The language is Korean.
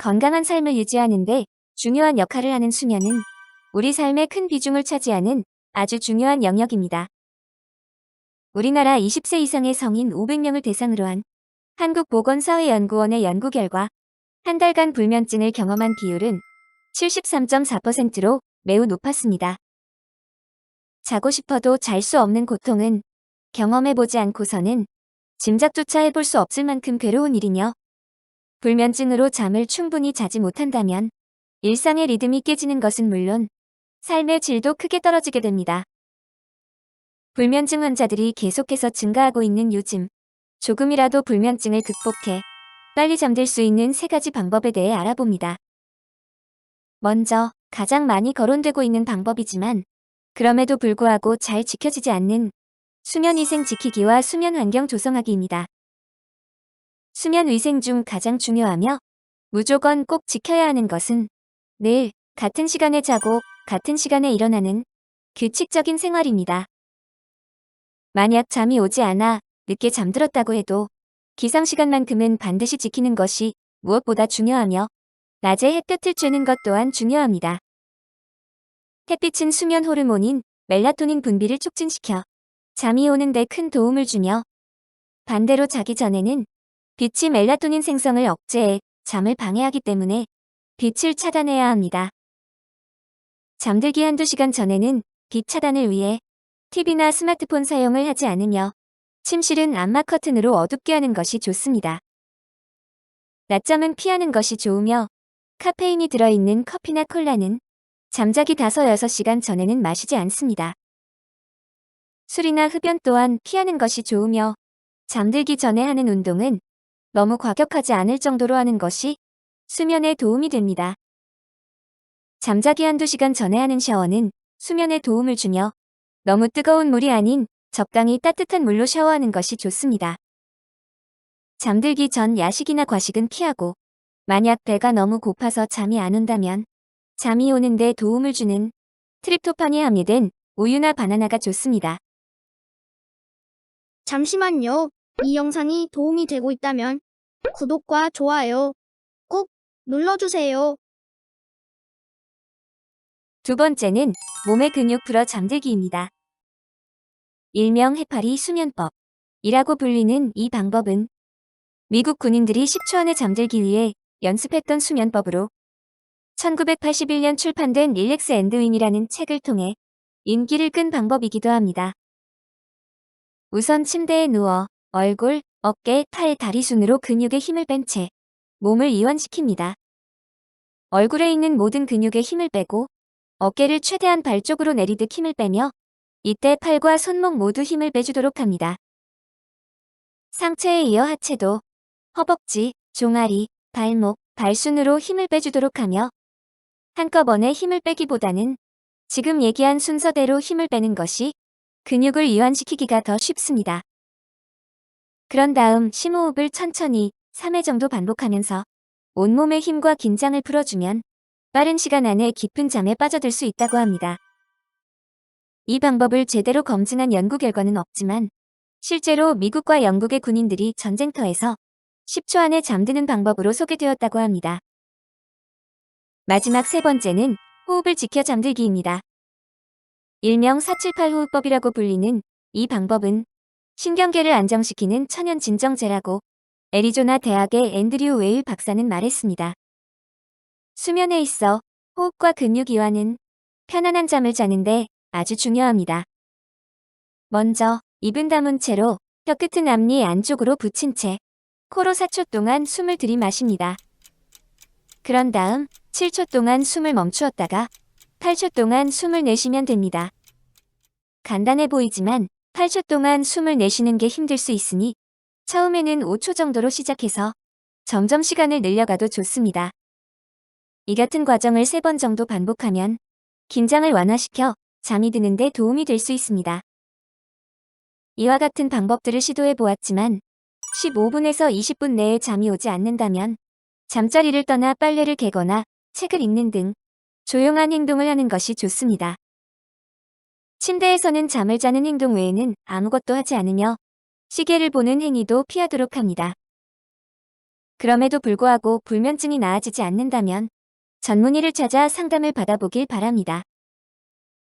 건강한 삶을 유지하는데 중요한 역할을 하는 수면은 우리 삶에 큰 비중을 차지하는 아주 중요한 영역입니다. 우리나라 20세 이상의 성인 500명을 대상으로 한 한국보건사회연구원의 연구 결과 한 달간 불면증을 경험한 비율은 73.4%로 매우 높았습니다. 자고 싶어도 잘 수 없는 고통은 경험해보지 않고서는 짐작조차 해볼 수 없을 만큼 괴로운 일이며 불면증으로 잠을 충분히 자지 못한다면 일상의 리듬이 깨지는 것은 물론 삶의 질도 크게 떨어지게 됩니다. 불면증 환자들이 계속해서 증가하고 있는 요즘 조금이라도 불면증을 극복해 빨리 잠들 수 있는 세 가지 방법에 대해 알아봅니다. 먼저 가장 많이 거론되고 있는 방법이지만 그럼에도 불구하고 잘 지켜지지 않는 수면 위생 지키기와 수면 환경 조성하기입니다. 수면 위생 중 가장 중요하며 무조건 꼭 지켜야 하는 것은 늘 같은 시간에 자고 같은 시간에 일어나는 규칙적인 생활입니다. 만약 잠이 오지 않아 늦게 잠들었다고 해도 기상시간만큼은 반드시 지키는 것이 무엇보다 중요하며 낮에 햇볕을 쬐는 것 또한 중요합니다. 햇빛은 수면 호르몬인 멜라토닌 분비를 촉진시켜 잠이 오는데 큰 도움을 주며 반대로 자기 전에는 빛이 멜라토닌 생성을 억제해 잠을 방해하기 때문에 빛을 차단해야 합니다. 잠들기 한두 시간 전에는 빛 차단을 위해 TV나 스마트폰 사용을 하지 않으며 침실은 암막 커튼으로 어둡게 하는 것이 좋습니다. 낮잠은 피하는 것이 좋으며 카페인이 들어있는 커피나 콜라는 잠자기 5-6시간 전에는 마시지 않습니다. 술이나 흡연 또한 피하는 것이 좋으며 잠들기 전에 하는 운동은 너무 과격하지 않을 정도로 하는 것이 수면에 도움이 됩니다. 잠자기 한두 시간 전에 하는 샤워는 수면에 도움을 주며 너무 뜨거운 물이 아닌 적당히 따뜻한 물로 샤워하는 것이 좋습니다. 잠들기 전 야식이나 과식은 피하고 만약 배가 너무 고파서 잠이 안 온다면 잠이 오는데 도움을 주는 트립토판이 함유된 우유나 바나나가 좋습니다. 잠시만요. 이 영상이 도움이 되고 있다면 구독과 좋아요 꼭 눌러주세요. 두 번째는 몸의 근육 풀어 잠들기입니다. 일명 해파리 수면법이라고 불리는 이 방법은 미국 군인들이 10초 안에 잠들기 위해 연습했던 수면법으로 1981년 출판된 릴렉스 앤드 윈이라는 책을 통해 인기를 끈 방법이기도 합니다. 우선 침대에 누워 얼굴, 어깨, 팔, 다리 순으로 근육에 힘을 뺀 채 몸을 이완시킵니다. 얼굴에 있는 모든 근육에 힘을 빼고 어깨를 최대한 발 쪽으로 내리듯 힘을 빼며 이때 팔과 손목 모두 힘을 빼주도록 합니다. 상체에 이어 하체도 허벅지, 종아리, 발목, 발순으로 힘을 빼주도록 하며 한꺼번에 힘을 빼기보다는 지금 얘기한 순서대로 힘을 빼는 것이 근육을 이완시키기가 더 쉽습니다. 그런 다음 심호흡을 천천히 3회 정도 반복하면서 온몸의 힘과 긴장을 풀어주면 빠른 시간 안에 깊은 잠에 빠져들 수 있다고 합니다. 이 방법을 제대로 검증한 연구 결과는 없지만 실제로 미국과 영국의 군인들이 전쟁터에서 10초 안에 잠드는 방법으로 소개되었다고 합니다. 마지막 세 번째는 호흡을 지켜 잠들기입니다. 일명 478 호흡법이라고 불리는 이 방법은 신경계를 안정시키는 천연 진정제라고 애리조나 대학의 앤드류 웨일 박사는 말했습니다. 수면에 있어 호흡과 근육 이완은 편안한 잠을 자는데 아주 중요합니다. 먼저 입은 다문 채로 혀 끝은 앞니 안쪽으로 붙인 채 코로 4초 동안 숨을 들이마십니다. 그런 다음 7초 동안 숨을 멈추었다가 8초 동안 숨을 내쉬면 됩니다. 간단해 보이지만 8초 동안 숨을 내쉬는 게 힘들 수 있으니 처음에는 5초 정도로 시작해서 점점 시간을 늘려가도 좋습니다. 이 같은 과정을 3번 정도 반복하면 긴장을 완화시켜 잠이 드는데 도움이 될 수 있습니다. 이와 같은 방법들을 시도해 보았지만 15분에서 20분 내에 잠이 오지 않는다면 잠자리를 떠나 빨래를 개거나 책을 읽는 등 조용한 행동을 하는 것이 좋습니다. 침대에서는 잠을 자는 행동 외에는 아무것도 하지 않으며 시계를 보는 행위도 피하도록 합니다. 그럼에도 불구하고 불면증이 나아지지 않는다면 전문의를 찾아 상담을 받아보길 바랍니다.